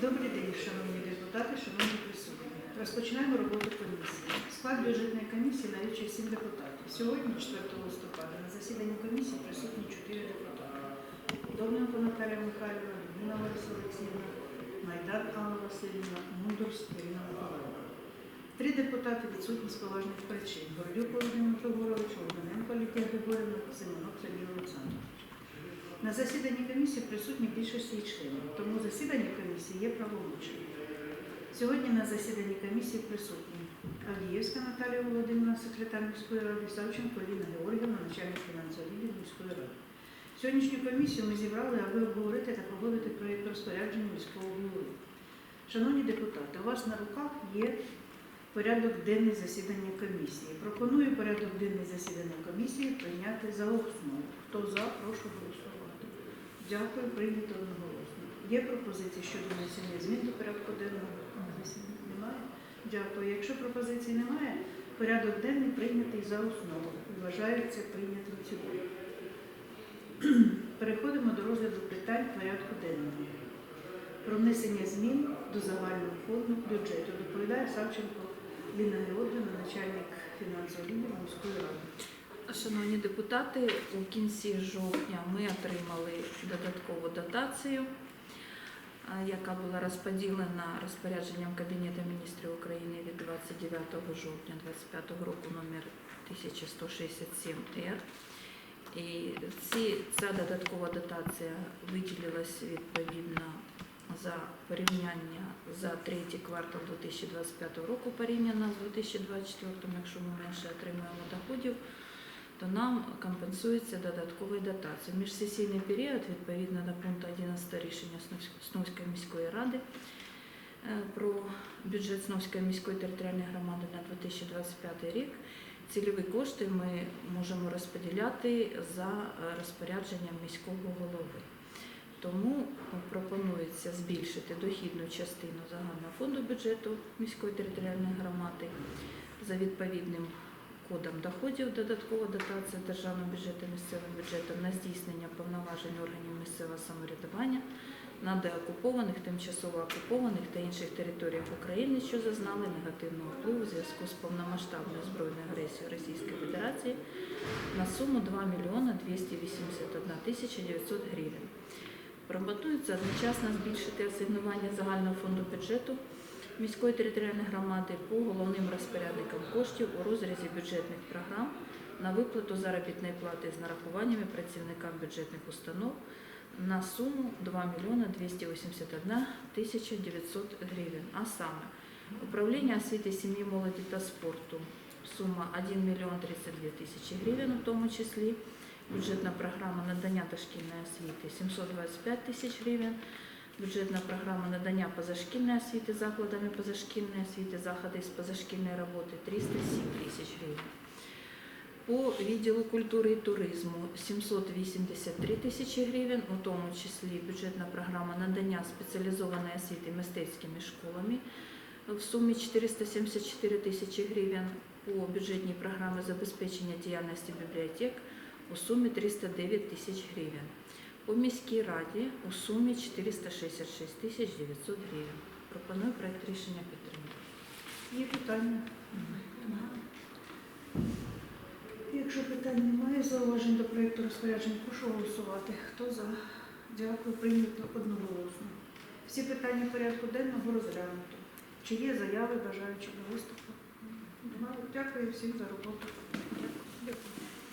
Добрий день, шановні депутати, шановні присутні. Розпочинаємо роботу комісії. Склад бюджетної комісії налічує 7 депутатів. Сьогодні, 4 листопада, на засіданні комісії присутні 4 депутати. Довненко Наталія Михайлівна, Людмила Лариса Олексіївна, Майдан Алла Васильівна, Мундурс Ірина Миколаївна. Три депутати відсутні з поважних причин. Гордюк Володимир Григорович, Володимиренко Лідія Григорівна, Семенок Сергій Олександрович. На засіданні комісії присутні більшість її членів, тому засідання комісії є правомочним. Сьогодні на засіданні комісії присутні Авдіївська Наталія Володимирівна, секретар міської ради, Савченко Ліна Георгіївна, начальник фінансового відділу міської ради. Сьогоднішню комісію ми зібрали, аби обговорити та погодити проєкт розпорядження міського голови. Шановні депутати, у вас на руках є порядок денний засідання комісії. Пропоную порядок денний засідання комісії прийняти за основу. Хто за, прошу голосувати. Дякую, прийнято одноголосно. Є пропозиції щодо внесення змін до порядку денного? Немає? Дякую. Якщо пропозицій немає, порядок денний прийнятий за основу. Вважається прийнятим цілому. Переходимо до розгляду питань порядку денного. Про внесення змін до загального фонду бюджету доповідає Савченко Ліна Георгіївна, начальник фінансового відділу міської ради. Шановні депутати, у кінці жовтня ми отримали додаткову дотацію, яка була розподілена розпорядженням Кабінету міністрів України від 29 жовтня 2025 року номер 1167 р. І ці, ця додаткова дотація виділилась відповідно за порівняння за третій квартал 2025 року порівняно з 2024, якщо ми менше отримуємо доходів, то нам компенсується додатковою дотацією. Міжсесійний період, відповідно до пункту 11 рішення Снуської міської ради е, про бюджет Снуської міської територіальної громади на 2025 рік, цільові кошти ми можемо розподіляти за розпорядженням міського голови. Тому пропонується збільшити дохідну частину загального фонду бюджету міської територіальної громади за відповідним кодом доходів додаткова дотація державного бюджету місцевим бюджетом на здійснення повноважень органів місцевого самоврядування на деокупованих, тимчасово окупованих та інших територіях України, що зазнали негативного впливу у зв'язку з повномасштабною збройною агресією Російської Федерації на суму 2 мільйона 281 тисяча 900 гривень. Пропонується одночасно збільшити асигнування загального фонду бюджету міської територіальної громади по головним розпорядникам коштів у розрізі бюджетних програм на виплату заробітної плати з нарахуваннями працівникам бюджетних установ на суму 2 мільйона 281 тисяча 900 гривень. А саме управління освіти, сім'ї, молоді та спорту. Сума 1 мільйон 32 тисячі гривень, у тому числі. Бюджетна програма надання дошкільної освіти 725 тисяч гривень, бюджетна програма надання позашкільної освіти закладами позашкільної освіти, заходи з позашкільної роботи 307 тисяч гривень. По відділу культури і туризму 783 тисячі гривень, у тому числі бюджетна програма надання спеціалізованої освіти мистецькими школами в сумі 474 тисячі гривень, по бюджетній програмі забезпечення діяльності бібліотек у сумі 309 тисяч гривень. По міській раді у сумі 466 тисяч 900 гривень. Пропоную проект рішення підтримати. Є питання? Якщо питань немає, зауважень до проєкту розпоряджень, прошу голосувати. Хто за? Дякую, прийнято одноголосно. Всі питання порядку денного розглянуто. Чи є заяви бажаючи до виступу? Дякую всім за роботу. Дякую.